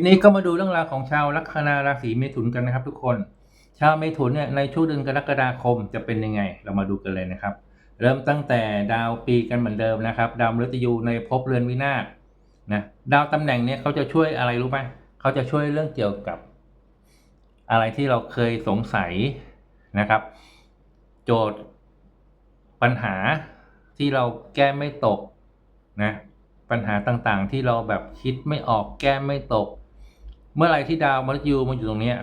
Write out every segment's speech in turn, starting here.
ทีนี้ก็มาดูเรื่องราวของชาวลัคนาราศีเมถุนกันนะครับ ทุกคน ชาวเมถุนเนี่ยในช่วงเดือนกรกฎาคมจะเป็นยังไง เรามาดูกันเลยนะครับ เริ่มตั้งแต่ดาวปีกันเหมือนเดิมนะครับ ดาวมฤตยูในภพเรือนวินาศนะดาวตำแหน่งเนี่ยเขาจะช่วยอะไรรู้ไหมเขาจะช่วยเรื่องเกี่ยวกับ อะไรที่เราเคยสงสัยนะครับ โจทย์ปัญหาที่เราแก้ไม่ตกนะปัญหาต่างๆ ที่เราแบบคิดไม่ออกแก้ไม่ตก เมื่อไรที่ดาวมฤตยูมาอยู่ตรงเนี้ย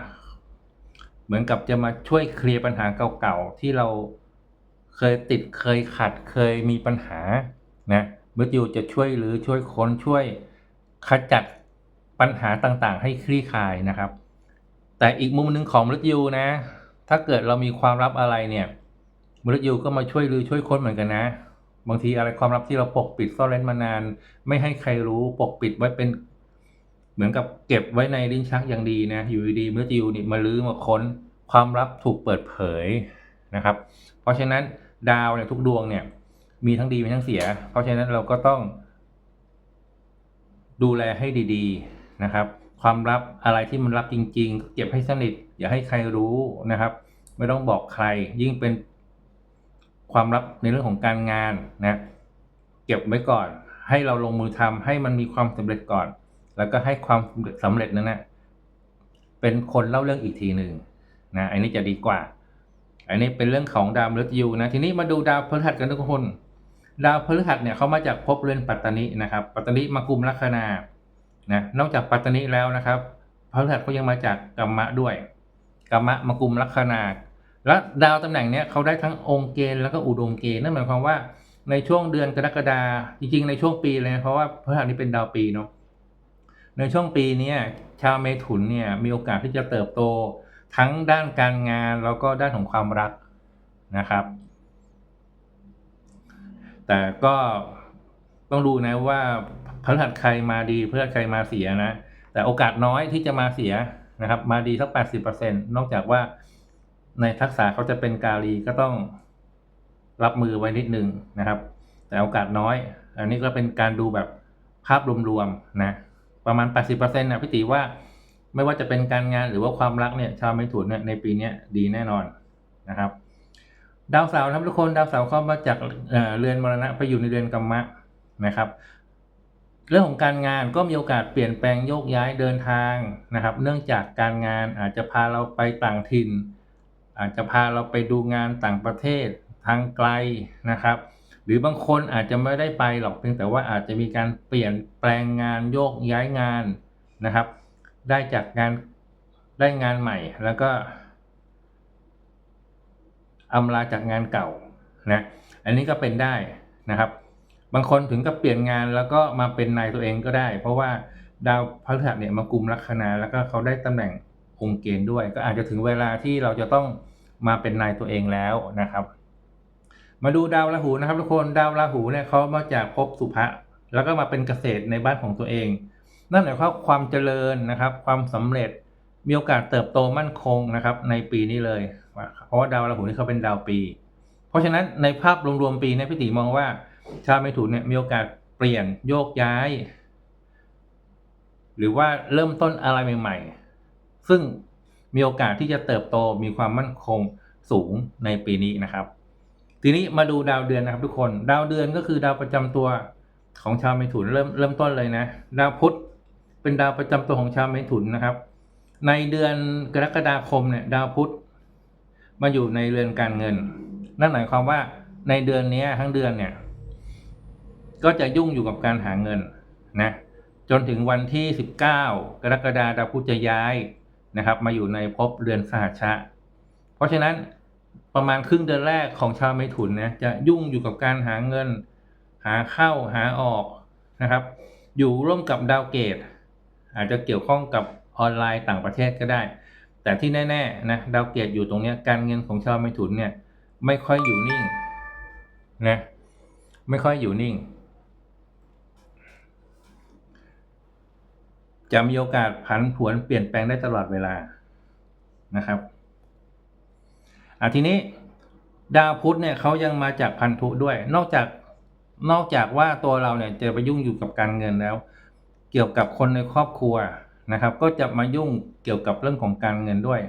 เหมือนกับจะมาช่วยเคลียร์ปัญหาเก่าๆที่เราเคยติดเคยขัดเคยมีปัญหานะมฤตยูจะช่วยหรือช่วยค้นช่วยขจัดปัญหาต่างๆ ให้คลี่คลายนะครับ แต่อีกมุมหนึ่งของมฤตยูนะ ถ้าเกิดเรามีความลับอะไรเนี่ยมฤตยูก็มาช่วยลือช่วยค้นเหมือนกันนะ บางทีอะไรความลับที่เราปกปิดซ่อนเร้นมานาน ไม่ให้ใครรู้ปกปิดไว้เป็น เหมือนกับเก็บไว้ในลิ้นชักอย่างดีนะอยู่ดีๆมฤตยูนี่มาลื้อมาค้นความลับถูกเปิดเผยนะครับ เพราะฉะนั้นดาวเนี่ยทุกดวงเนี่ย มีทั้งดีมีทั้งเสีย เพราะฉะนั้นเราก็ต้อง ดูแลให้ดีๆนะครับ ความลับอะไรที่มันลับจริง ๆ เก็บให้สนิท อย่าให้ใครรู้นะครับ ไม่ต้องบอกใคร ยิ่งเป็นความลับในเรื่องของการงานนะ เก็บไว้ก่อน ให้เราลงมือทำให้มันมีความสำเร็จก่อน แล้วก็ให้ความสำเร็จนั้นนะเป็นคนเล่าเรื่องอีกทีหนึ่งนะอันนี้จะดีกว่า อันนี้เป็นเรื่องของดาวมฤตยูนะทีนี้มาดูดาวพฤหัสกันทุกคน ดาวพฤหัสเนี่ยเขามาจากภพเรือนปัตตานินะครับ ปัตตานิมากุมลัคนานะนอกจากปัตตานิแล้วนะครับพฤหัสก็ยังมาจากกัมมะด้วยกัมมะมากุมลัคนาและดาวตำแหน่งเนี้ยเขาได้ทั้งองค์เกณฑ์แล้วก็อุดมเกณฑ์นั่นหมายความว่าในช่วงเดือนกรกฎาจริงๆ ในช่วงปีเลยนะเพราะว่าพฤหัสนี้เป็นดาวปีเนาะ ในช่วงปีนี้ชาวเมถุนเนี่ยมีโอกาสที่จะเติบโตทั้งด้านการงานแล้วก็ด้านของความรักนะครับ แต่ก็ต้องดูนะว่าพฤหัสใครมาดีพฤหัสใครมาเสียนะ แต่โอกาสน้อยที่จะมาเสียนะครับ มาดีสักแปดสิบเปอร์เซ็นนอกจากว่าในทักษะเขาจะเป็นกาลีก็ต้องรับมือไว้นิดนึงนะครับ แต่โอกาสน้อย อันนี้ก็เป็นการดูแบบภาพรวมๆนะ ประมาณ 80%นะพี่ตีว่า ไม่ว่าจะเป็นการงานหรือว่าความรักเนี่ยชาวเมถุนเนี่ยในปีนี้ดีแน่นอนนะครับ ดาวเสาร์ครับทุกคนดาวเสาร์เข้ามาจากเอ่อเรือนมรณะไปอยู่ในเรือนกัมมะนะครับ เรื่องของการงานก็มีโอกาสเปลี่ยนแปลงโยกย้ายเดินทางนะครับ เนื่องจากการงานอาจจะพาเราไปต่างถิ่น อาจจะพาเราไปดูงานต่างประเทศทางไกลนะครับ หรือบางคนอาจจะไม่ได้ไปหรอกเพียงแต่ว่าอาจจะมีการเปลี่ยนแปลงงานโยกย้ายงานนะครับ ได้จากงานได้งานใหม่ แล้วก็อำลาจากงานเก่านะอันนี้ก็เป็นได้นะครับ บางคนถึงกับเปลี่ยนงานแล้วก็มาเป็นนายตัวเองก็ได้ เพราะว่าดาวพฤหัสเนี่ยมากุมลัคนาแล้วก็เขาได้ตำแหน่งองค์เกณฑ์ด้วย ก็อาจจะถึงเวลาที่เราจะต้องมาเป็นนายตัวเองแล้วนะครับ มาดูดาวราหูนะครับทุกคนดาวราหูเนี่ยเขามาจากภพสุภะแล้วก็มาเป็นเกษตรในบ้านของตัวเอง นั่นหมายความความเจริญนะครับ ความสำเร็จมีโอกาสเติบโตมั่นคงนะครับ ในปีนี้เลย เพราะว่าดาวราหูนี่เขาเป็นดาวปี เพราะฉะนั้นในภาพรวมๆปีเนี้พี่ติมองว่า ชาวเมถุนเนี่ยมีโอกาสเปลี่ยนโยกย้าย หรือว่าเริ่มต้นอะไรใหม่ๆ ซึ่งมีโอกาสที่จะเติบโตมีความมั่นคงสูงในปีนี้นะครับ ทีนี้มาดูดาวเดือนนะครับทุกคน ดาวเดือนก็คือดาวประจำตัวของชาวเมถุนเริ่มเริ่มต้นเลยนะ ดาวพุธเป็นดาวประจำตัวของชาวเมถุนนะครับ ในเดือนกรกฎาคมเนี่ยดาวพุธมาอยู่ในเรือนการเงิน นั่นหมายความว่าในเดือนนี้ทั้งเดือนเนี่ย ก็จะยุ่งอยู่กับการหาเงินนะจนถึงวันที่ 19 กรกฎาคมดาวพุธจะย้ายนะครับ มาอยู่ในภพเรือนสหัชชะ เพราะฉะนั้น ประมาณครึ่งเดือนแรกของชาวเมถุนนะจะยุ่งอยู่กับการหาเงิน หาเข้าหาออกนะครับ อยู่ร่วมกับดาวเกต อาจจะเกี่ยวข้องกับออนไลน์ต่างประเทศก็ได้ แต่ที่แน่ๆนะดาวเกตอยู่ตรงนี้การเงินของชาวเมถุนเนี่ยไม่ค่อยอยู่นิ่งนะไม่ค่อยอยู่นิ่ง จะมีโอกาสผันผวนเปลี่ยนแปลงได้ตลอดเวลานะครับ อะทีนี้ดาวพุธเนี่ยเขายังมาจากพันธุด้วย นอกจากนอกจากว่าตัวเราเนี่ยจะไปยุ่งอยู่กับการเงินแล้ว เกี่ยวกับคนในครอบครัวนะครับ ก็จะมายุ่งเกี่ยวกับเรื่องของการเงินด้วย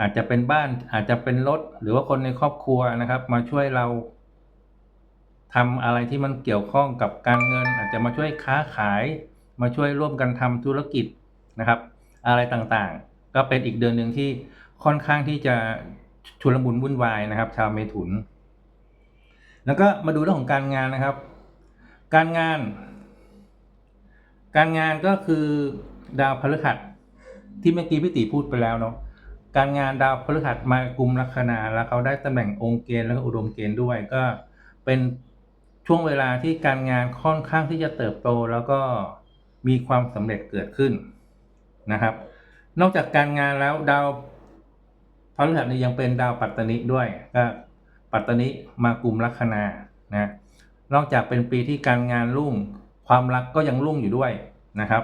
อาจจะเป็นบ้านอาจจะเป็นรถหรือว่าคนในครอบครัวนะครับ มาช่วยเราทำอะไรที่มันเกี่ยวข้องกับการเงิน อาจจะมาช่วยค้าขาย มาช่วยร่วมกันทำธุรกิจนะครับ อะไรต่างๆ ก็เป็นอีกเดือนหนึ่งที่ค่อนข้างที่จะ ชุลมุนวุ่นวายนะครับ ชาวเมถุน แล้วก็มาดูเรื่องของการงานนะครับ การงาน การงานก็คือดาวพฤหัสที่เมื่อกี้พี่ติพูดไปแล้วเนาะการงานดาวพฤหัสมากลุ่มลัคนาแล้วเขาได้ตำแหน่งองค์เกณฑ์แล้วก็อุดมเกณฑ์ด้วยก็เป็นช่วงเวลาที่การงานค่อนข้างที่จะเติบโตแล้วก็มีความสำเร็จเกิดขึ้นนะครับ นอกจากการงานแล้วดาวพ พฤหัสนี่ยังเป็นดาวปัตตนิด้วยก็ปัตตนิมากลุ่มลัคนานะนอกจากเป็นปีที่การงานรุ่ง ความรักก็ยังรุ่งอยู่ด้วยนะครับ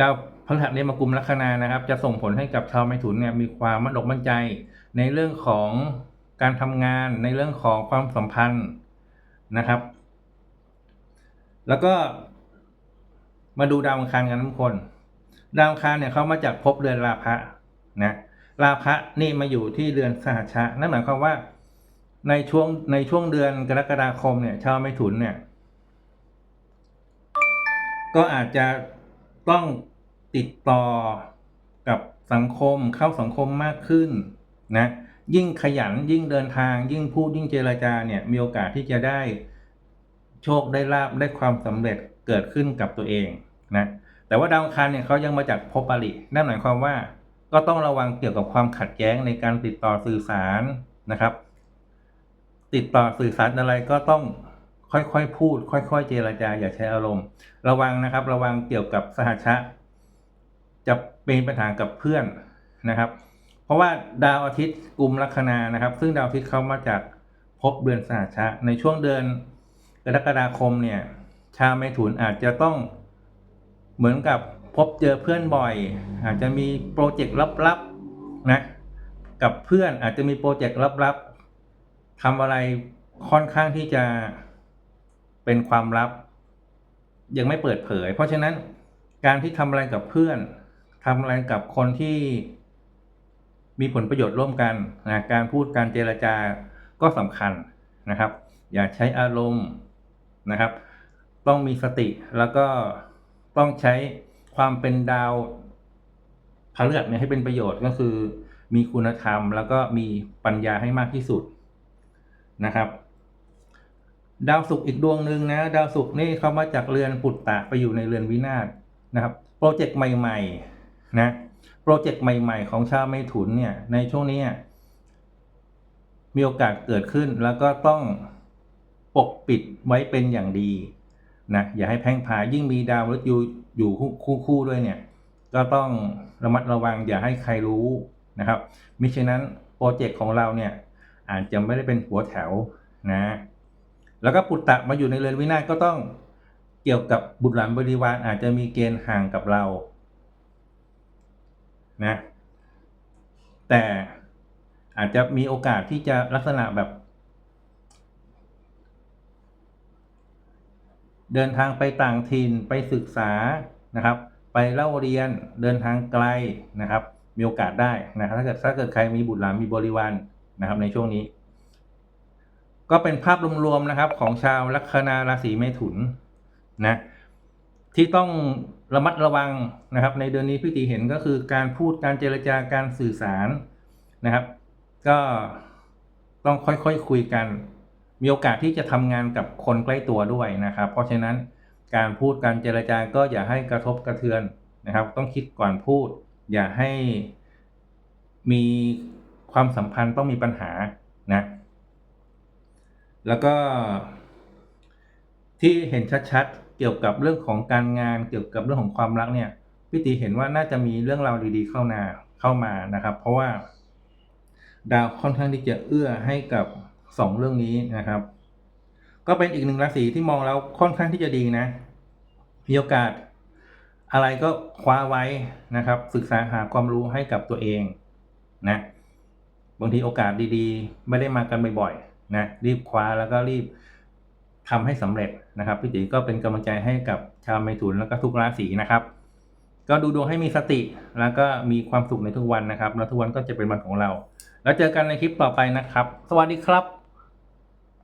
ดาวพฤหัสเนี่ยมากลุ่มลัคนานะครับ จะส่งผลให้กับชาวเมถุนเนี่ยมีความมั่นอกมั่นใจ ในเรื่องของการทำงานในเรื่องของความสัมพันธ์นะครับ แล้วก็มาดูดาวอังคารกันทุกคน ดาวคารเนี่ยเขามาจากภพเรือนราพะนะราพะนี่มาอยู่ที่เรือนสหัชชะนั่นหมายความว่า ในช่วงในช่วงเดือนกรกฎาคมเนี่ยชาวเมถุนเนี่ย ก็อาจจะต้องติดต่อกับสังคมเข้าสังคมมากขึ้นนะยิ่งขยันยิ่งเดินทาง ยิ่งพูดยิ่งเจรจาเนี่ยมีโอกาสที่จะได้โชคได้ลาบได้ความสำเร็จเกิดขึ้นกับตัวเองนะ แต่ว่าดาวอังคารเนี่ยเขายังมาจากภพปรินั่นหมายความว่า ก็ต้องระวังเกี่ยวกับความขัดแย้งในการติดต่อสื่อสารนะครับ ติดต่อสื่อสารอะไรก็ต้องค่อยๆพูด ค่อย ๆ เจรจาอย่าใช้อารมณ์ ระวังนะครับ ระวังเกี่ยวกับสหชะ จะเป็นปัญหากับเพื่อนนะครับ เพราะว่าดาวอาทิตย์กลุ่มลัคนานะครับ ซึ่งดาวอาทิตย์เขามาจากภพเดือนสหชะ ในช่วงเดือนกรกฎาคมเนี่ย ชาวเมถุนอาจจะต้อง เหมือนกับพบเจอเพื่อนบ่อย อาจจะมีโปรเจกต์ลับๆนะกับเพื่อนอาจจะมีโปรเจกต์ลับๆทำอะไรค่อนข้างที่จะเป็นความลับ ยังไม่เปิดเผย เพราะฉะนั้นการที่ทำอะไรกับเพื่อนทำอะไรกับคนที่มีผลประโยชน์ร่วมกันนะการพูดการเจรจาก็สำคัญนะครับ อย่าใช้อารมณ์นะครับ ต้องมีสติแล้วก็ ต้องใช้ความเป็นดาวพฤหัสเนี่ยให้เป็นประโยชน์ก็คือ มีคุณธรรม แล้วก็มีปัญญาให้มากที่สุดนะครับ ดาวศุกร์อีกดวงหนึ่งนะ ดาวศุกร์นี่เขามาจากเรือนปุตตะไปอยู่ในเรือนวินาศนะครับ โปรเจกต์ใหม่ ๆ นะ โปรเจกต์ใหม่ ๆ ของชาวเมถุนเนี่ย ในช่วงนี้มีโอกาสเกิดขึ้นแล้วก็ต้องปกปิดไว้เป็นอย่างดี นะอย่าให้แพ่งพายยิ่งมีดาวฤกษ์อยู่อยู่คู่คู่ๆด้วยเนี่ยก็ต้องระมัดระวังอย่าให้ใครรู้นะครับมิฉะนั้นโปรเจกต์ของเราเนี่ยอาจจะไม่ได้เป็นหัวแถวนะแล้วก็ปุตตะมาอยู่ในเรือนวินาศก็ต้องเกี่ยวกับบุตรหลานบริวารอาจจะมีเกณฑ์ห่างกับเรานะแต่อาจจะมีโอกาสที่จะลักษณะแบบ เดินทางไปต่างถิ่นไปศึกษานะครับ ไปเล่าเรียนเดินทางไกลนะครับ มีโอกาสได้นะครับถ้าเกิดถ้าเกิดใครมีบุตรหลานมีบริวารนะครับ ในช่วงนี้ ก็เป็นภาพรวมๆนะครับของชาวลัคนาราศีเมถุนนะที่ต้องระมัดระวังนะครับ ในเดือนนี้พี่ตีเห็นก็คือการพูดการเจรจาการสื่อสารนะครับ ก็ต้องค่อยๆคคุยกัน มีโอกาสที่จะทำงานกับคนใกล้ตัวด้วยนะครับ เพราะฉะนั้นการพูดการเจรจาก็อย่าให้กระทบกระเทือนนะครับ ต้องคิดก่อนพูด อย่าให้มีความสัมพันธ์ต้องมีปัญหานะแล้วก็ที่เห็นชัดๆ เกี่ยวกับเรื่องของการงานเกี่ยวกับเรื่องของความรักเนี่ยพี่ตีเห็นว่าน่าจะมีเรื่องราวดีๆเข้ามาเข้ามานะครับ เพราะว่าดาวค่อนข้างที่จะเอื้อให้กับ สองเรื่องนี้นะครับ ก็เป็นอีกหนึ่งราศีที่มองแล้วค่อนข้างที่จะดีนะ มีโอกาส อะไรก็คว้าไว้นะครับ ศึกษาหาความรู้ให้กับตัวเองนะ บางทีโอกาสดีๆ ไม่ได้มากันบ่อยๆนะรีบคว้าแล้วก็รีบทำให้สำเร็จนะครับพี่ตีก็เป็นกำลังใจให้กับชาวเมถุนแล้วก็ทุกราศีนะครับ ก็ดูดวงให้มีสติแล้วก็มีความสุขในทุกวันนะครับ แล้วทุกวันก็จะเป็นวันของเรา แล้วเจอกันในคลิปต่อไปนะครับ สวัสดีครับ